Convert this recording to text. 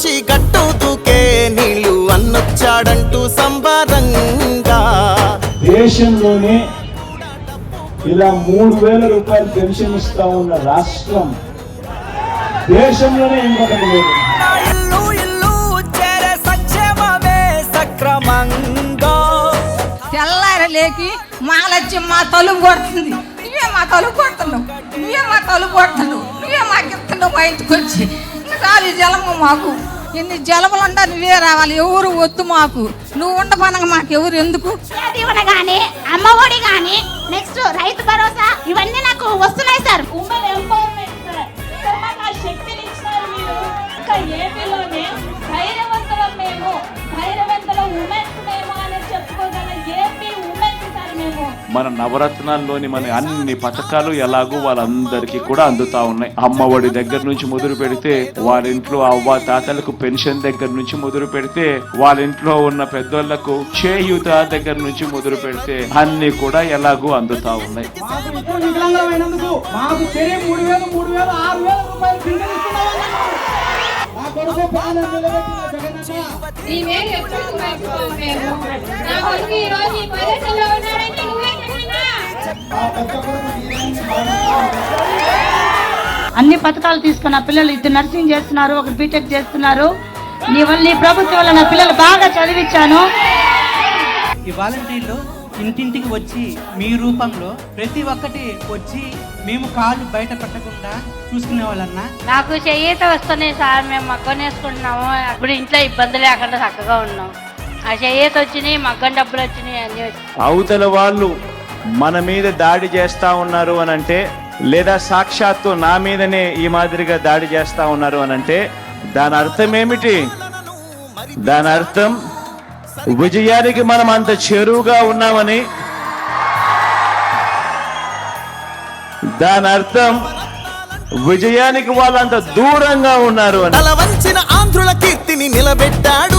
నుంచి గట్టు దూకే నీళ్ళు అన్నొచ్చాడంటూ సంబరంగా. దేశంలోనే ఇలా మూడు వేల రూపాయలు పెన్షన్ ఇస్తా ఉన్న రాష్ట్రం దేశంలోనే ఇంకొకటి లేదు ఇల్లు ఇల్లు చేరే సంక్షేమమే సక్రమంగా. తెల్లారి లేకి మాలచ్చి మా తలుపు కొడుతుంది. నువ్వే మా తలుపు కొడుతున్నావు. నువ్వే మా తలుపు కొడుతున్నావు. నువ్వే మాకు ఇస్తున్నావు మా ఇంటికి వచ్చి రాలి జలము మాకు. ఎన్ని జలములు ఉండా నువ్వే రావాలి. ఎవరు వద్దు మాకు. నువ్వు ఉండపనగా మాకు ఎవరు ఎందుకు? దీవెన అమ్మఒడి గాని నెక్స్ట్ రైతు భరోసా ఇవన్నీ నాకు వస్తున్నాయి sir. Women empowerment sir. Sir మాకు ఆ శక్తిని ఇచ్చినారు మీరు. ఇంకా ఏపీలోనే మన నవరత్నాల్లోని మన అన్ని పథకాలు ఎలాగో వాళ్ళందరికీ కూడా అందుతా ఉన్నాయి. అమ్మఒడి దగ్గర నుంచి మొదలు పెడితే వాళ్ళ ఇంట్లో అవ్వ తాతలకు పెన్షన్ దగ్గర నుంచి మొదలు పెడితే వాళ్ళ ఇంట్లో ఉన్న పెద్దోళ్ళకు చేయూత దగ్గర నుంచి మొదలు పెడితే అన్ని కూడా ఎలాగో అందుతా ఉన్నాయి. ఈ రోజు ఈ పొజిషన్లో అన్ని పథకాలు తీసుకున్న పిల్లలు ఇద్దరు నర్సింగ్ చేస్తున్నారు ఒకరు బీటెక్ చేస్తున్నారు. నీ వల్ల నీ ప్రభుత్వం వల్ల నా పిల్లలు బాగా చదివించాను. ఈ వాలంటీర్లు ఇంటింటికి వచ్చి మీ రూపంలో ప్రతి ఒక్కటి వచ్చి మేము కాళ్ళు బయట పెట్టకుండా చూసుకునే వాళ్ళన్నా? నాకు చెయ్యిత వస్తున్నాయి సార్ మేము మగ్గం వేసుకుంటున్నాము. అప్పుడు ఇంట్లో ఇబ్బంది లేకుండా చక్కగా ఉన్నాం. ఆ చెయ్యిత వచ్చినాయి మగ్గం డబ్బులు వచ్చినాయి అన్ని వచ్చినాయి. అవతల వాళ్ళు మన మీద దాడి చేస్తా ఉన్నారు అని అంటే లేదా సాక్షాత్తు నా మీదనే ఈ మాదిరిగా దాడి చేస్తా ఉన్నారు అని అంటే దాని అర్థం ఏమిటి దాని అర్థం విజయానికి మనం అంత చెరువుగా ఉన్నామని. దాని అర్థం విజయానికి వాళ్ళంత దూరంగా ఉన్నారు అని. తల వంచిన ఆంధ్రుల కీర్తిని నిలబెట్టాడు.